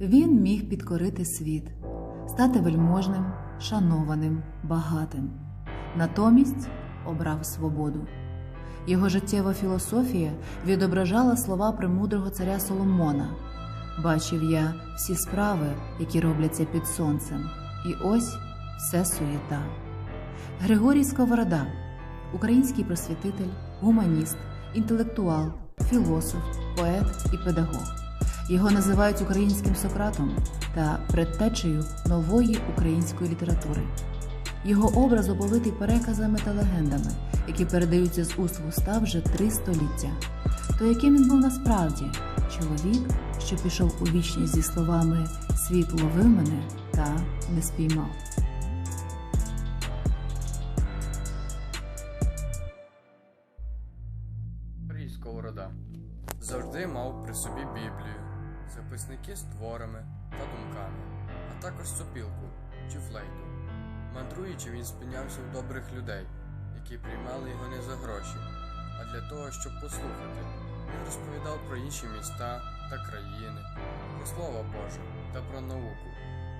Він міг підкорити світ, стати вельможним, шанованим, багатим. Натомість обрав свободу. Його життєва філософія відображала слова премудрого царя Соломона. Бачив я всі справи, які робляться під сонцем, і ось все суєта. Григорій Сковорода, український просвітитель, гуманіст, інтелектуал, філософ, поет і педагог. Його називають українським Сократом та предтечею нової української літератури. Його образ оповитий переказами та легендами, які передаються з уст в уста вже три століття. То яким він був насправді чоловік, що пішов у вічність зі словами Світ ловив мене та не спіймав. Сковорода завжди мав при собі Біблію, записники з творами та думками, а також сопілку чи флейту. Мандруючи, він спинявся у добрих людей, які приймали його не за гроші, а для того, щоб послухати. Він розповідав про інші міста та країни, про Слово Боже та про науку.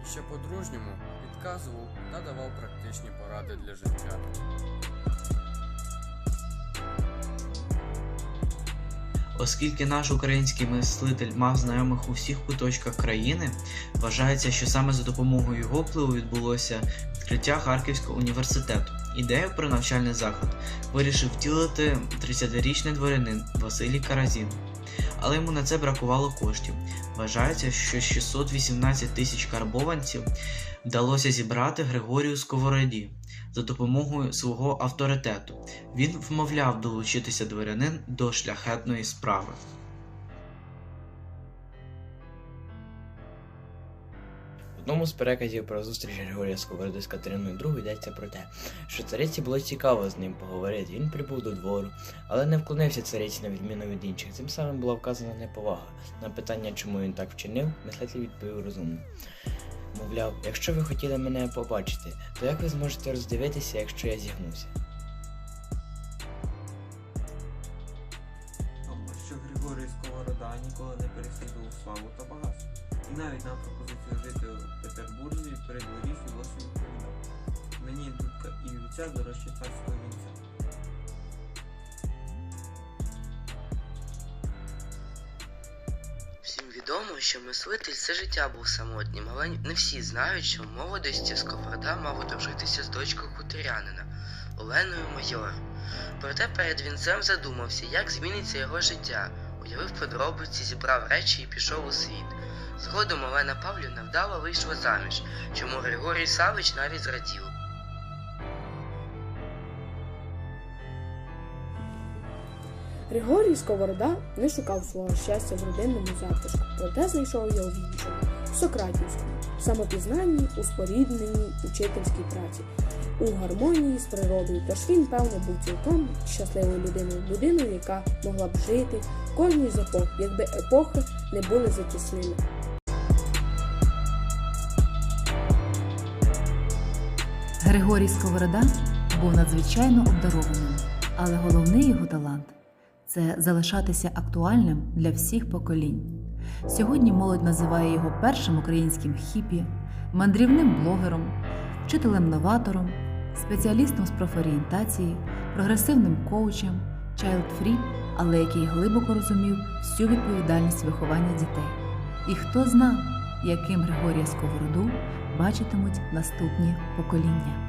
І ще по-дружньому підказував та давав практичні поради для життя. Оскільки наш український мислитель мав знайомих у всіх куточках країни, вважається, що саме за допомогою його впливу відбулося відкриття Харківського університету. Ідею про навчальний заклад вирішив втілити 30-річний дворянин Василій Каразін. Але йому на це бракувало коштів. Вважається, що 618 тисяч карбованців вдалося зібрати Григорію Сковороді за допомогою свого авторитету. Він вмовляв долучитися дворянин до шляхетної справи. В одному з переказів про зустріч Григорія Сковороди з Катериною II йдеться про те, що цариці було цікаво з ним поговорити. Він прибув до двору, але не вклонився цариці на відміну від інших. Цим самим була вказана неповага. На питання, чому він так вчинив, мислитель відповів розумно. Мовляв, якщо ви хотіли мене побачити, то як ви зможете роздивитися, якщо я зігнуся? Тому що Григорій Сковорода ніколи не переслідував славу та багатство. І навіть на пропозицію жити у Петербурзі при дворі філософ відповідав. Мені дудка і вівця дорожче царського вінця. Відомо, що мислитель все життя був самотнім, але не всі знають, що в молодості Сковорода мав одружитися з дочкою хуторянина Оленою Майор. Проте перед вінцем задумався, як зміниться його життя, уявив подробиці, зібрав речі і пішов у світ. Згодом Олена Павлівна вдало вийшла заміж, чому Григорій Савич навіть зрадів. Григорій Сковорода не шукав свого щастя в родинному затишку, проте знайшов його в іншому, Сократівському, самопізнанні, у спорідненій учительській праці, у гармонії з природою. Тож він, певно, був цілком щасливою людиною, людиною, яка могла б жити в кожній з епох, якби епохи не були затісними. Григорій Сковорода був надзвичайно обдарованим, але головний його талант це залишатися актуальним для всіх поколінь. Сьогодні молодь називає його першим українським хіпі, мандрівним блогером, вчителем-новатором, спеціалістом з профорієнтації, прогресивним коучем, child-free, але який глибоко розумів всю відповідальність виховання дітей. І хто знав, яким Григорія Сковороду бачитимуть наступні покоління.